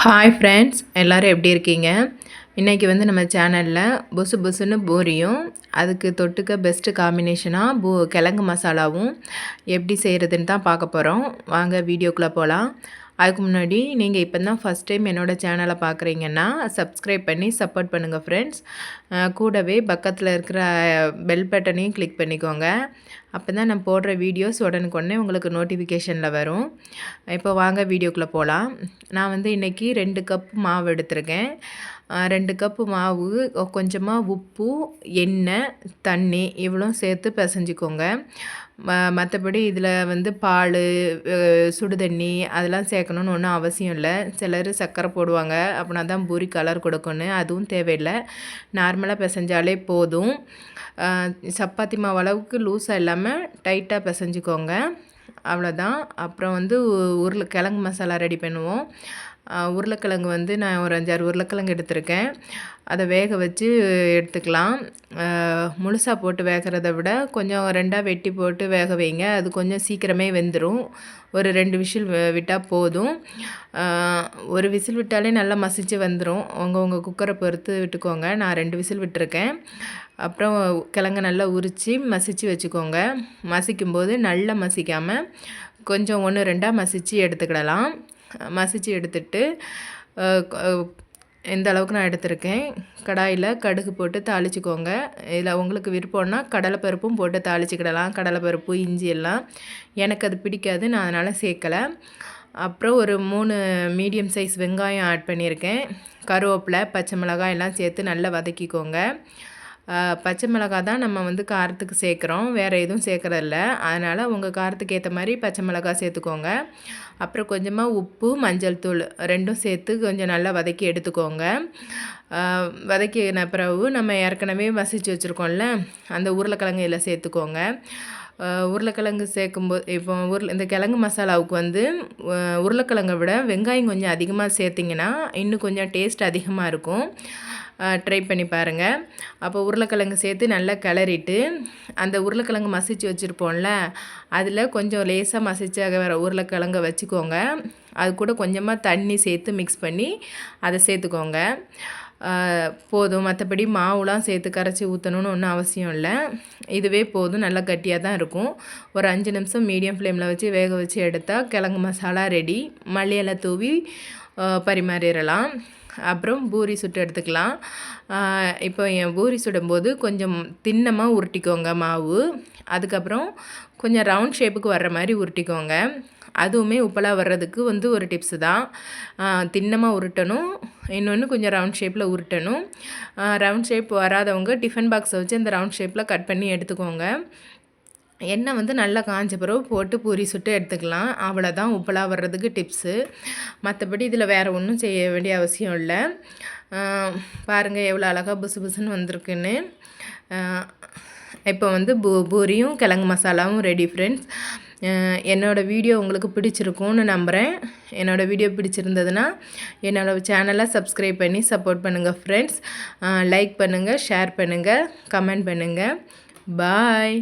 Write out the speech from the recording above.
Hi friends எல்லோரும் எப்படி இருக்கீங்க? இன்றைக்கி வந்து நம்ம சேனலில் புசு புசுன்னு பூரியும் அதுக்கு தொட்டுக்க பெஸ்ட்டு காம்பினேஷனாக பூ கிழங்கு மசாலாவும் எப்படி செய்கிறதுன்னு தான் பார்க்க போகிறோம் வாங்க வீடியோக்குள்ளே போகலாம் அதுக்கு முன்னாடி நீங்கள் இப்போ தான் ஃபஸ்ட் டைம் என்னோடய சேனலை பார்க்குறீங்கன்னா சப்ஸ்கிரைப் பண்ணி சப்போர்ட் பண்ணுங்கள் ஃப்ரெண்ட்ஸ் கூடவே பக்கத்தில் இருக்கிற பெல் பட்டனையும் கிளிக் பண்ணிக்கோங்க. அப்போ தான் நான் போடுற வீடியோஸ் உடனுக்குடனே உங்களுக்கு நோட்டிஃபிகேஷனில் வரும். இப்போ வாங்க வீடியோக்குள்ளே போகலாம் நான் வந்து இன்றைக்கி ரெண்டு கப் மாவு எடுத்திருக்கேன். ரெண்டு கப்பு மாவு கொஞ்சமாக உப்பு எண்ணெய் தண்ணி இவ்வளோ சேர்த்து பிசைஞ்சிக்கோங்க. ம மற்றபடி இதில் வந்து பால் சுடுதண்ணி அதெல்லாம் சேர்க்கணுன்னு ஒன்றும் அவசியம் இல்லை. சிலர் சர்க்கரை போடுவாங்க. அப்படின்னா தான் பூரி கலர் கொடுக்கணும் அதுவும் தேவையில்லை. நார்மலாக பிசைஞ்சாலே போதும். சப்பாத்தி மாவு அளவுக்கு லூஸாக இல்லாமல் டைட்டாக பிசைஞ்சிக்கோங்க. அவ்வளோதான் அப்புறம் வந்து உருளை கிழங்கு மசாலா ரெடி பண்ணுவோம். உருளைக்கிழங்கு வந்து நான் ஒரு அஞ்சாறு உருளைக்கிழங்கு எடுத்திருக்கேன். அதை வேக வச்சு எடுத்துக்கலாம். முழுசாக போட்டு வேகிறத விட கொஞ்சம் ரெண்டாக வெட்டி போட்டு வேக வைங்க. அது கொஞ்சம் சீக்கிரமே வெந்துடும் ஒரு ரெண்டு விசில் விட்டால் போதும். ஒரு விசில் விட்டாலே நல்லா மசிச்சு வந்துடும் உங்கள் உங்கள் குக்கரை பொறுத்து விட்டுக்கோங்க. நான் ரெண்டு விசில் விட்டுருக்கேன். அப்புறம் கிழங்க நல்லா உரித்து மசித்து வச்சுக்கோங்க. மசிக்கும்போது நல்லா மசிக்காமல் கொஞ்சம் ஒன்று ரெண்டாக மசித்து எடுத்துக்கிடலாம். மசித்து எடுத்துட்டு எந்த அளவுக்கு நான் எடுத்திருக்கேன் கடாயில் கடுகு போட்டு தாளிச்சிக்கோங்க. இதில் உங்களுக்கு விருப்பம்னா கடலைப்பருப்பும் போட்டு தாளிச்சிக்கிடலாம். கடலைப்பருப்பு இஞ்சி எல்லாம். எனக்கு அது பிடிக்காது நான் அதனால் சேர்க்கலை. அப்புறம் ஒரு மூணு மீடியம் சைஸ் வெங்காயம் ஆட் பண்ணியிருக்கேன். கருவேப்பிலை பச்சை மிளகாய் எல்லாம் சேர்த்து நல்லா வதக்கிக்கோங்க. பச்சை மிளகாய் தான் நம்ம வந்து காரத்துக்கு சேர்க்குறோம். வேறு எதுவும் சேர்க்குறதில்ல. அதனால் உங்கள் காரத்துக்கு ஏற்ற மாதிரி பச்சை மிளகாய் சேர்த்துக்கோங்க. அப்புறம் கொஞ்சமாக உப்பு மஞ்சள் தூள் ரெண்டும் சேர்த்து கொஞ்சம் நல்லா வதக்கி எடுத்துக்கோங்க. வதக்கின பிறகு நம்ம ஏற்கனவே வசித்து வச்சுருக்கோம்ல அந்த உருளைக்கிழங்கு இதில் சேர்த்துக்கோங்க. உருளைக்கிழங்கு சேர்க்கும்போது இப்போ உருளை இந்த கிழங்கு மசாலாவுக்கு வந்து உருளைக்கிழங்கை விட வெங்காயம் கொஞ்சம் அதிகமாக சேர்த்திங்கன்னா இன்னும் கொஞ்சம் டேஸ்ட் அதிகமாக இருக்கும். ட்ரை பண்ணி பாருங்கள் அப்போ உருளைக்கிழங்கு சேர்த்து நல்லா கிளறிட்டு அந்த உருளைக்கிழங்கு மசிச்சு வச்சுருப்போம்ல அதில் கொஞ்சம் லேசாக மசிச்சாக வர உருளைக்கிழங்கை வச்சுக்கோங்க. அது கூட கொஞ்சமாக தண்ணி சேர்த்து மிக்ஸ் பண்ணி அதை சேர்த்துக்கோங்க. போதும். மற்றபடி மாவுலாம் சேர்த்து கரைச்சி ஊற்றணுன்னு ஒன்றும் அவசியம் இல்லை. இதுவே போதும். நல்லா கட்டியாக தான் இருக்கும். ஒரு அஞ்சு நிமிஷம் மீடியம் ஃப்ளேமில் வச்சு வேக வச்சு எடுத்தால் கிழங்கு மசாலா ரெடி மல்லியலை தூவி பரிமாறிடலாம். அப்புறம் பூரி சுட்டு எடுத்துக்கலாம். இப்போ என் பூரி சுடும்போது கொஞ்சம் தின்னமாக உருட்டிக்கோங்க மாவு. அதுக்கப்புறம் கொஞ்சம் ரவுண்ட் ஷேப்புக்கு வர்ற மாதிரி உருட்டிக்கோங்க. அதுவுமே உப்பலாக வர்றதுக்கு வந்து ஒரு டிப்ஸு தான். தின்னமாக உருட்டணும். இன்னொன்று கொஞ்சம் ரவுண்ட் ஷேப்பில் உருட்டணும். ரவுண்ட் ஷேப் வராதவங்க டிஃபன் பாக்ஸை வச்சு அந்த ரவுண்ட் ஷேப்பில் கட் பண்ணி எடுத்துக்கோங்க. எண்ணெய் வந்து நல்லா காஞ்ச பிறகு போட்டு பூரி சுட்டு எடுத்துக்கலாம். அவ்வளோதான் உப்பலாக வர்றதுக்கு டிப்ஸு மற்றபடி இதில் வேறு ஒன்றும் செய்ய வேண்டிய அவசியம் இல்லை. பாருங்கள் எவ்வளோ அழகாக புசு புசுன்னு வந்திருக்குன்னு. இப்போ வந்து பூ பூரியும் கிழங்கு மசாலாவும் ரெடி ஃப்ரெண்ட்ஸ் என்னோடய வீடியோ உங்களுக்கு பிடிச்சிருக்கும்னு நம்புகிறேன் என்னோடய வீடியோ பிடிச்சிருந்ததுன்னா என்னோடய சேனலை சப்ஸ்கிரைப் பண்ணி சப்போர்ட் பண்ணுங்கள் ஃப்ரெண்ட்ஸ் லைக் பண்ணுங்கள் ஷேர் பண்ணுங்கள் கமெண்ட் பண்ணுங்கள் பாய்